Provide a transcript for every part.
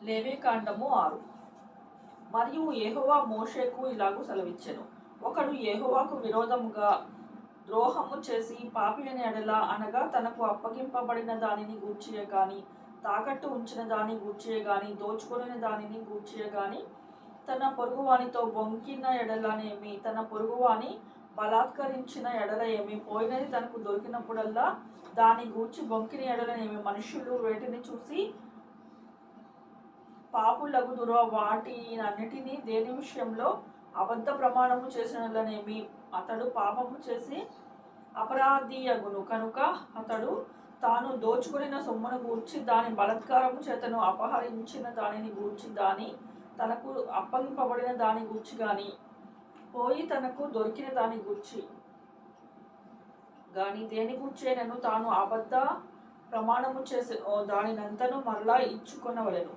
లేవేకాండము ఆరు. మరియు ఏహోవా మోషేకు ఇలాగూ సెలవిచ్చెను. ఒకడు ఏహోవాకు విరోధముగా ద్రోహము చేసి పాపియని ఎడల అనగా తనకు అప్పగింపబడిన దానిని గూర్చియే గాని తాకట్టు ఉంచిన దాని గూర్చియే గాని దోచుకునే దానిని గూర్చియే గాని తన పొరుగువానితో బొంకిన ఎడలనేమి తన పొరుగువాని బలాత్కరించిన ఎడల ఏమి పోయినది తనకు దొరికినప్పుడల్లా దాని గూర్చి బొంకిన ఎడలనేమి మనుషులు వేటిని చూసి పాపులగుదురో వాటినన్నిటినీ దేని విషయంలో అబద్ధ ప్రమాణము చేసినట్లనేమి అతడు పాపము చేసి అపరాధీయగును. కనుక అతడు తాను దోచుకునిన సొమ్మును గూర్చి దాని బలత్కారము చేతను అపహరించిన దానిని గూర్చి దాని తనకు అప్పగింపబడిన దాని గూర్చి గాని పోయి తనకు దొరికిన దాని గూర్చి గాని దేని గూర్చేనను తాను అబద్ధ ప్రమాణము చేసి దానినంతను మరలా ఇచ్చుకొనవలను.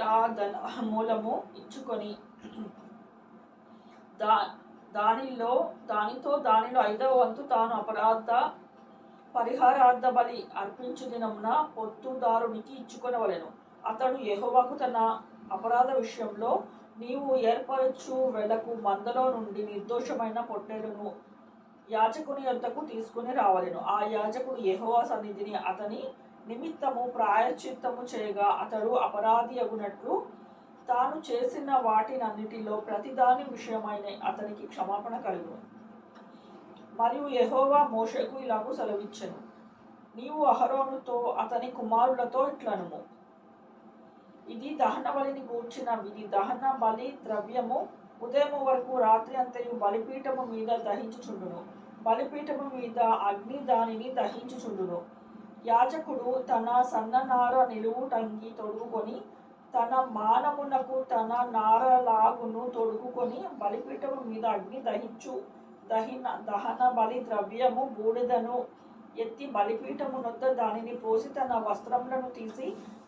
ఆ ధన మూలము ఇచ్చుకొని దా దానిలో దానితో దానిలో ఐదవ వంతు తాను అపరాధ పరిహారార్థ బలి అర్పించు దినమున పొత్తుదారునికి ఇచ్చుకొనవలెను. అతడు యహోవాకు తన అపరాధ విషయంలో నీవు ఏర్పరచు వెలకు మందలో నుండి నిర్దోషమైన పొట్టేలును యాజకుని యొద్దకు తీసుకుని రావలెను. ఆ యాజకుడు యహోవా సన్నిధిని అతని నిమిత్తము ప్రాయశ్చిత్తము చేయగా అతడు అపరాధి అగునట్లు తాను చేసిన వాటినన్నిటిలో ప్రతిదాని విషయమైన అతనికి క్షమాపణ కలుగు మరియు యహోవా మోషకు ఇలాగూ సెలవిచ్చెను. నీవు అహరోనుతో అతని కుమారులతో ఇట్లనుము. ఇది దహన బలిని గూర్చిన విధి. దహన బలి ద్రవ్యము ఉదయం వరకు రాత్రి అంతయు బలిపీఠము మీద దహించుచుండును. బలిపీఠము మీద అగ్ని దానిని దహించుచుండును. యాజకుడు తన సన్ననార నిలువు టంగి తొడుగుకొని తన మానమునకు తన నారలాగును తొడుగుకొని బలిపీఠము మీద అగ్ని దహించు దహిన దహన బలి ద్రవ్యము బూడిదను ఎత్తి బలిపీఠము నొద్ద దానిని పోసి తన వస్త్రములను తీసి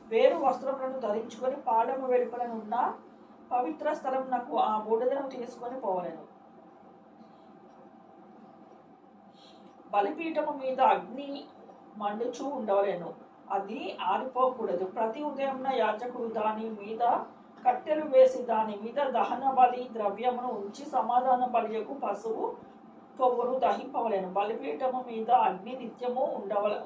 వేరు వస్త్రములను ధరించుకొని పాడము వెలుపలనున్న పవిత్ర స్థలమునకు ఆ బూడిదను తీసుకొని పోవలెను. బలిపీఠము మీద అగ్ని మండుచూ ఉండవలేను. అది ఆరిపోకూడదు. ప్రతి ఉదయంన యాజకుడు దాని మీద కట్టెలు వేసి దాని మీద దహన బలి ద్రవ్యమును ఉంచి సమాధాన బలియకు పశువు కొవ్వును దహింపవలేను. బలిపీఠము మీద అగ్ని నిత్యము ఉండవల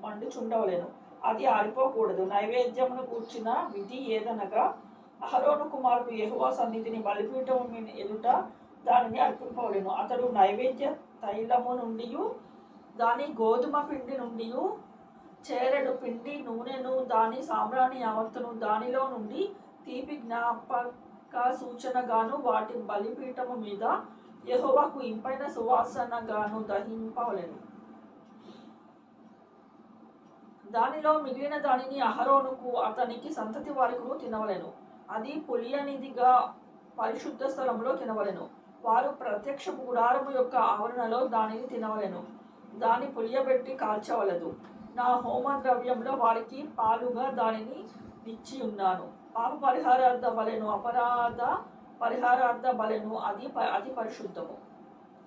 మండుచుండవలేను. అది ఆరిపోకూడదు. నైవేద్యమును కూర్చిన విధి ఏదనగా అహరోను కుమారుడు యహువా సన్నిధిని బలిపీఠము ఎదుట దానిని అర్పింపవలేను. అతడు నైవేద్య తైలము నుండి దాని గోధుమ పిండి నుండి చేరడు పిండి నూనెను దాని సాంబ్రాణి యావత్తును దానిలో నుండి తీపి జ్ఞాపక సూచనగాను వాటి బలిపీఠము మీద యహోవాకు ఇంపైన సువాసనగాను దహింపవలెను. దానిలో మిగిలిన దానిని అహరోనుకు అతనికి సంతతి వారికును తినవలెను. అది పులియనిదిగా పరిశుద్ధ స్థలంలో తినవలెను. వారు ప్రత్యక్ష గుడారము యొక్క ఆవరణలో దానిని తినవలెను. దాని పులియబెట్టి కాల్చవలదు. నా హోమ ద్రవ్యంలో వారికి పాలుగా దానిని ఇచ్చి ఉన్నాను. పాప పరిహారార్థ బలెను అపరాధ పరిహారార్థ బలెను అది ప- అది పరిశుద్ధము.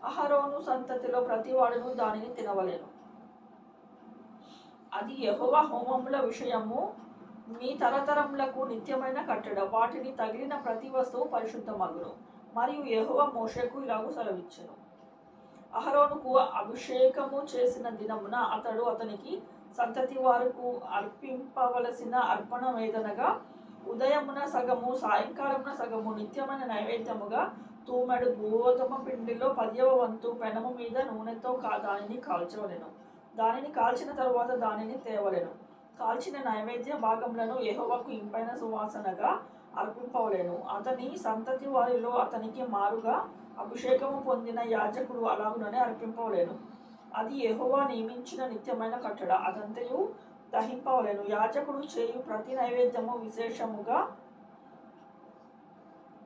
అహరోను సంతతిలో ప్రతివాడును దానిని తినవలెను. అది యహోవ హోమముల విషయము. మీ తరతరములకు నిత్యమైన కట్టడ. వాటిని తగిలిన ప్రతి వస్తువు పరిశుద్ధమగును. మరియు యహోవ మోషకు ఇలాగూ సెలవిచ్చెను. అహరోనుకు అభిషేకము చేసిన దినమున అతడు అతనికి సంతతి వారికి అర్పింపవలసిన అర్పణ వేదనగా ఉదయమున సగము సాయంకాలమున సగము నిత్యమైన నైవేద్యముగా తూమెడు గోధుమ పిండిలో పదియవ వంతు పెనము మీద నూనెతో కా దానిని కాల్చవలెను. దానిని కాల్చిన తరువాత దానిని తేవలెను. కాల్చిన నైవేద్య భాగములను యెహోవాకు ఇంపైన సువాసనగా అర్పింపవలేను. అతని సంతతి వారిలో అతనికి మారుగా అభిషేకము పొందిన యాజకుడు అలాగుననే అర్పింపవలేను. అది యెహోవా నియమించిన నిత్యమైన కట్టడ. అదంతయు దహింపవలెను. యాజకుడు చేయు ప్రతి నైవేద్యము విశేషముగా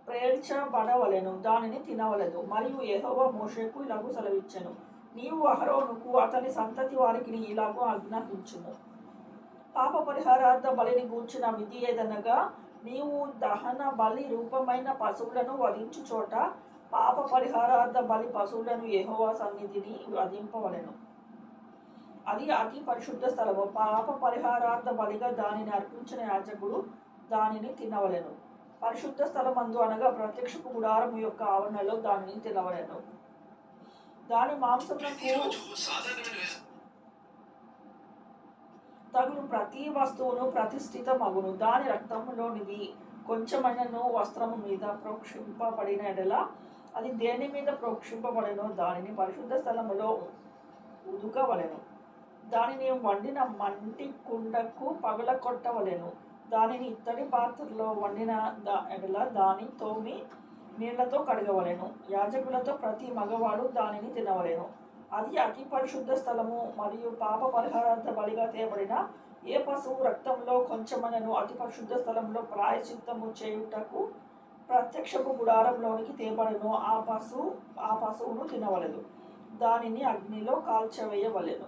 ప్రేర్చబడవలెను దానిని తినవలెదు మరియు యెహోవా మోషేకు ఇలాగూ సెలవిచ్చెను. నీవు అహరోనుకు అతని సంతతి వారికి ఇలాగూ ఆజ్ఞాపించుము. పాప పరిహారార్థ బలిని గూర్చిన విధి ఏదనగా నీవు దహన బలి రూపమైన పశువులను వధించు చోట పాప పరిహారార్థ బలి పశువులను యహోవా సన్నిధిని వధింపవలెను. అది అతి పరిశుద్ధ స్థలము. పాప పరిహారార్థ బలిగా దానిని అర్పించిన యాజకుడు దానిని తినవలెను. పరిశుద్ధ స్థలమందు అనగా ప్రత్యక్షపు గుడారం యొక్క ఆవరణలో దానిని తినవలెను. దాని మాంసమునకు తగును ప్రతి వస్తువును ప్రతిష్ఠిత మగును దాని రక్తంలోనివి కొంచెమైనను వస్త్రము మీద ప్రోక్షింపబడిన ఎడల అది దేని మీద ప్రోక్షింపబడినో దానిని పరిశుద్ధ స్థలములో ఉదుకవలెను. దానిని వండిన మంటి కుండకు పగల కొట్టవలెను. దానిని ఇత్తడి పాత్రలో వండిన దా ఎడల దాని తోమి నీళ్ళతో కడగవలెను. యాజకులతో ప్రతి మగవాడు దానిని తినవలెను. అది అతి పరిశుద్ధ స్థలము మరియు పాప పరిహారార్థ బలిగా తేబడిన ఏ పశువు రక్తంలో కొంచెమనను అతి పరిశుద్ధ స్థలంలో ప్రాయశుద్ధము చేయుటకు ప్రత్యక్షపు గుడారంలోనికి తేబడను ఆ పశువు ఆ పశువును తినవలెను. దానిని అగ్నిలో కాల్చవేయవలెను.